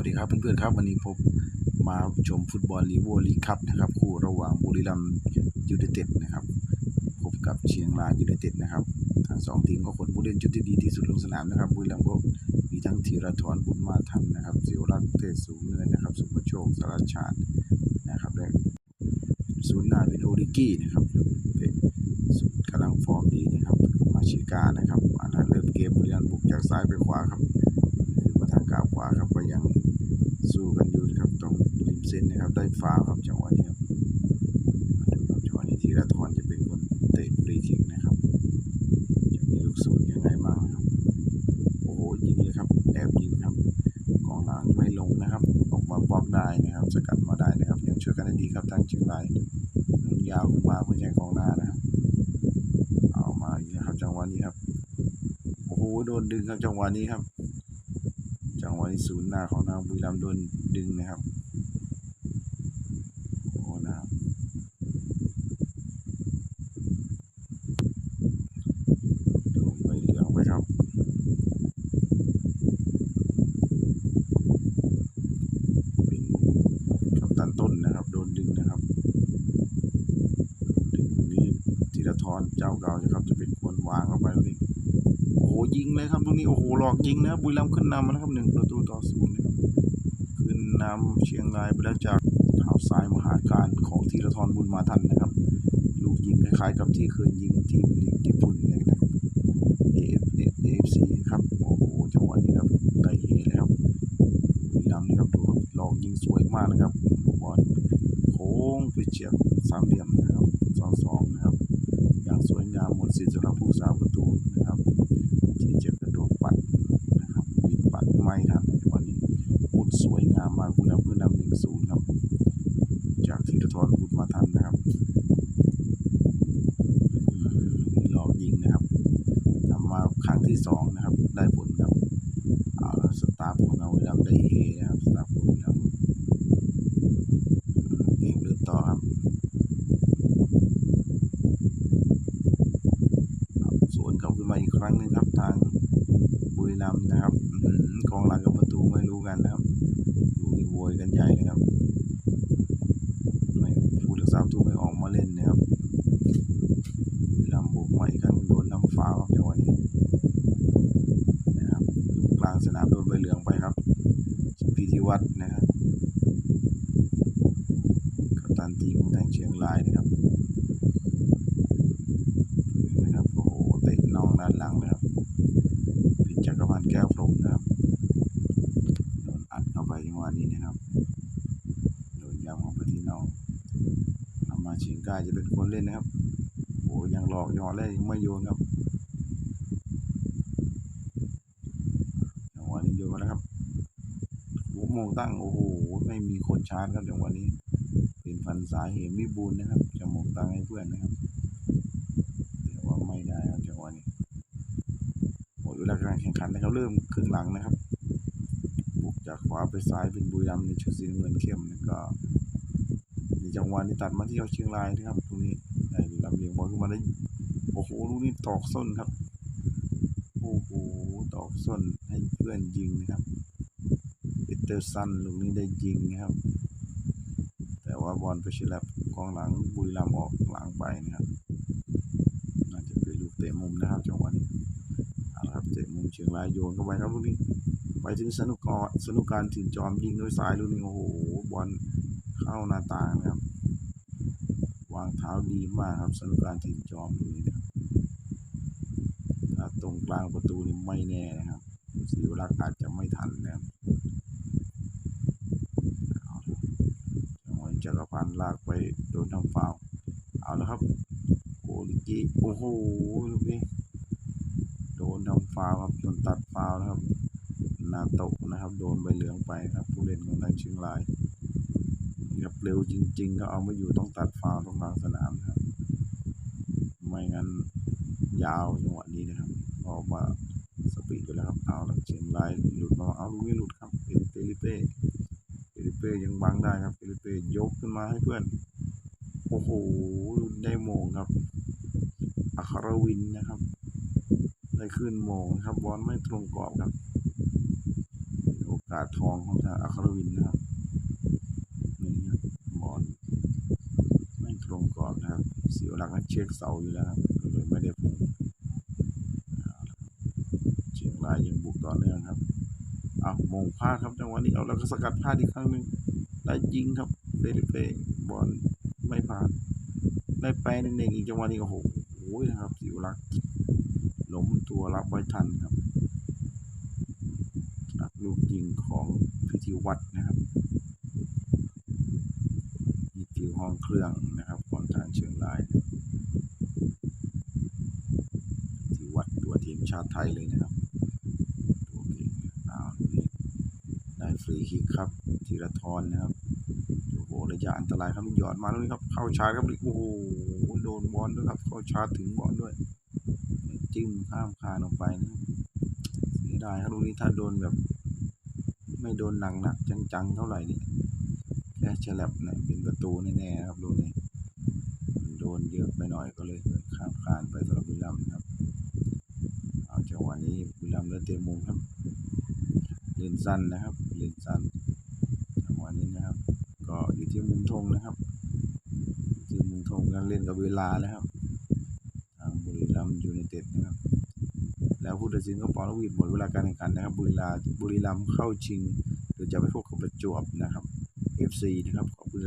วัสดีครับเพื่อนๆครับวันนี้พบมาชมฟุตบอลลีโวลีคัพนะครับคู่ระหว่างบุรีรัมยูไนเต็ดนะครับพบกับเชียงรายยูไนเต็ดนะครับทั้งสองทีมก็ขนผู้เล่นชุดที่ดีที่สุดลงสนามนะครับบุรีรัมก็มีทั้งธีรทรบุญมาทันนะครับศิวรักเทศสูงเนินนะครับสุภโชคสารชาตินะครับและศูนย์หน้าเป็นโอริกี้นะครับเป็นกำลังฟอร์มดีนะครับมาชิกานะครับอันนั้นเริ่มเกมบุรีรัมย์บุกจากซ้ายไปขวาครับ คือมากาบขวาครับก็ยังสู้กันอยู่ครับตรงริมเส้นนะครับได้ฟาวครับจังหวะนี้ครับดูครับจังหวะนี้ธีรทรจะเป็นคนเตะฟรีคิกนะครับจะมีลูกสูตรยังไงบ้างครับโอ้โหยิงเลยครับแอบยิงครับกองหลังไม่ลงนะครับ ออกมาบล็อกได้นะครับ สกัดมาได้นะครับยังช่วยกันได้ดีครับทางเชียงรายนุนยาวขึ้นมาเพื่อแย่งกองหน้านะครับเอามาอีกนะครับจังหวะนี้ครับโอ้โหโดนดึงครับจังหวะนี้ครับ จังหวะที่ศูนย์หน้าของทางบุรีรัมย์โดนดึงนะครับโอ้นะครับโดนใบเหลืองไปครับเป็นกัปตันต้นนะครับ โดนดึงนะครับดึงนี้ธีรทรเจ้าเก่าจะครับ ยิงเลยครับตรงนี้โอ้โหหลอกยิงนะบุรีรัมย์ขึ้นนำมาแล้วครับหนึ่งประตูต่อศูนย์นะครับขึ้นนำเชียงรายไปแล้วจากเท้าซ้ายมหาการของธีรทรบุญมาทันนะครับ ลูกยิงคล้ายๆกับที่เคยยิงทีมลีกญี่ปุ่นเลยนะครับ AF AFC ครับโอ้โหจังหวะนี้ครับได้เฮเลยครับบุรีรัมย์นี่ครับดูครับหลอกยิงสวยมากนะครับบอลโค้งไปเฉียบสามเหลี่ยมนะครับสองสองนะครับ อย่างสวยงามหมดสิทธิ์สำหรับผู้สาประตูนะครับ ที่จะกระโดดปัดนะครับบิดปัดไม่ทันในวันนี้พุดสวยงามมากคุณแล้วเพื่อนำหนึ่งศูนย์ครับ จากธีรทรบุญมาทันนะครับหลอกยิงนะครับทำมาครั้งที่สองนะครับ ได้ผลครับเอาสตาร์ของเราเราได้เอนะครับสตาร์ของเราเก่งเดินต่อครับ สวนกลับขึ้นมาอีกครั้งหนึงครับทางบุรีรัมย์นะครับกองหลังกับประตูไม่รู้กันนะครับดูนี่โวยกันใหญ่เลยครับไม่ผู้รักษาประตูไม่ออกมาเล่นนะครับบุรีรัมย์บุกมาอีกครั้งโดนนำฟาวล์ครับจังหวะนี้นะครับลูกกลาง สนามโดนใบเหลืองไปครับพิธีวัฒน์นะครับกัปตันทีมของทงเชียงรายนะครับนะครับโอ้โหเตะน่องด้านหลังนะครับพิจักรพันธ์แก้วพรมนะครับโดนอัดเข้าไปจังหวะนี้นะครับโดนย้ำข้าไปที่น่องนำมาเชียงกายจะเป็นคนเล่นนะครับโอ้ยังหลอกยังหอแรกยังไม่โยนครับจังหวะนี้โยนมาแล้วครับ โอ้โหโมงตั้งโอ้โหไม่มีคนชาร์จครับจังหวะนี้ เป็นพันสาเหมวิบูลนะครับจะโมงตั้งให้เพื่อนนะครับแต่ว่าไม่ได้ครับจังหวะนี้หมดเวลาการแข่งขันนะครับเริ่มครึ่งหลังนะครับบุกจากขวาไปซ้ายเป็นบุรีรัมย์ในชุดสีน้ำเงินเข้มแล้วก็ในจังหวะนี้ตัดมาที่เอาเชียงรายนะครับตรงนี้ได้บุรีรัมย์เลี้ยงบอลขึ้นมาได้โอ้โหลูกนี้ตอกส้นครับโอ้โหตอกส้นให้เพื่อนยิงนะครับ เตอร์สันลูกนี้ได้ยิงนะครับ แต่ว่าบอลไปฉลับกองหลังบุรีรัมย์ออกหลังไปนะครับ น่าจะเป็นลูกเตะมุมนะครับจังหวะนี้เอาละครับเตะมุมเชียงรายโยนเข้าไปครับลูกนี้ ไปถึงสนุกกรสนุกการถิ่นจอมยิงด้วยซ้ายลูกนี้โอ้โหบอลเข้าหน้าต่างนะครับ วางเท้าดีมากครับสนุกการถิ่นจอมลูกนี้นะครับตรงกลางประตูนี่ไม่แน่นะครับศิวรักอาจจะไม่ทันนะครับเอาละ จักรพันธ์ลากไปโดนทำฟาวเอาละครับโอลิกิโอ้โหลูกนี้โดนทำฟาวครับจนตัดฟาวนะครับ นาโตะนะครับ โดนใบเหลืองไปครับ ผู้เล่นของทางเชียงรายครับเร็วจริง ๆ ก็เอาไม่อยู่ต้องตัดฟาวตรงกลางสนามนครับ ไม่งั้นยาวจังหวะนี้นะครับออกมาสปีดไปแล้วครับเอาแล้วเชียงรายหลุดมาเอาลูกนี้หลุดครับเป็นเฟลิเป้เฟลิเป้ยังบังได้ครับ ยกขึ้นมาให้เพื่อน โอ้โห ได้โมงครับ อัครวินนะครับ ได้ขึ้นโมงนะครับ บอลไม่ตรงกรอบครับ โอกาดทองของทางอัครวินนะครับนี่ครับบอลไม่ตรงกรอบนะครับ เสียวหลักนั้นเช็คเสาอยู่แล้วครับเลยไม่ได้พุ่งเชียงรายยังบุกต่อเนื่องครับเอามงพลาดครับจังหวะนี้เอาแล้วก็สกัดพลาดอีกครั้งหนึ่งได้ยิงครับ เฟลิเป้บอลไม่ผ่าน ได้ไปหนึ่งๆอีกจังหวะนี้โอ้โหโอ้ยนะครับสิวรักษ์ล้มตัวรับไว้ทันครับลูกยิงของพิธีวัตรนะครับนี่ฟิวห้องเครื่องนะครับของทางเชียงรายพิธีวัตรตัวทีมชาติไทยเลยนะครับตัวเก่งเอาลูกนี้ได้ฟรีคิกครับธีรทรนะครับ ระยะอันตรายครับหยอดมาแล้วนี่ครับเข้าชาร์จครับโอ้โหโดนบอลด้วยครับเข้าชาร์จถึงบอลด้วย จิ้มข้ามคานออกไปนะเสียดายครับลูกนี้ถ้าโดนแบบ ไม่โดนหนักหนักจังๆ เท่าไหร่นี่แค่ฉลับเนี่ยเป็นประตูแน่ๆครับลูกนี้โดนเยอะไปหน่อยก็เลยข้ามคานไปสำหรับบุรีรัมย์นะครับเอาจังหวะนี้บุรีรัมย์เล่นเต็มมุมครับเล่นสั้นนะครับเล่นสั้นจังหวะนี้นะ ที่มุนทงนะครับที่มุนทงกันเล่นกับเวลานะครับ ทางบุรีรัมย์ยูไนเต็ดนะครับ แล้วผู้ตัดสินก็ปอนวีดหมดเวลาการแข่งขันนะครับ บุรีรัมย์บุรีรัมย์เข้าชิงโดยจะไปพบกับประจวบนะครับ FC นะครับ